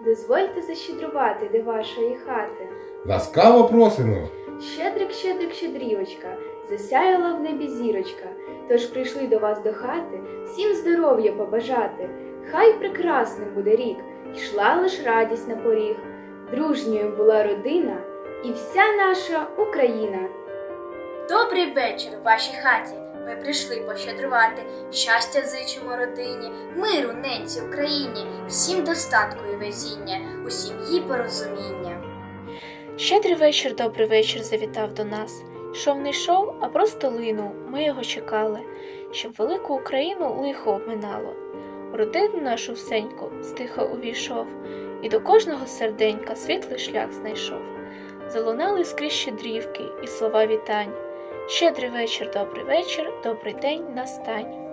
дозвольте защедрувати до вашої хати. Ласкаво просимо. Щедрик, щедрик, щедрівочка, засяяла в небі зірочка. Тож прийшли до вас до хати всім здоров'я побажати. Хай прекрасним буде рік, йшла лиш радість на поріг. Дружньою була родина і вся наша Україна. Добрий вечір в вашій хаті. Ми прийшли пощедрувати. Щастя зичимо родині, миру ненці Україні, всім достатку і везіння, у сім'ї порозуміння. Щедрий вечір, добрий вечір завітав до нас. Йшов не йшов, а просто линув. Ми його чекали, щоб велику Україну лихо обминало. Родину нашу всеньку стиха увійшов, і до кожного серденька світлий шлях знайшов. Залунали скрізь щедрівки і слова вітань. Щедрий вечір, добрий вечір, добрий день настань.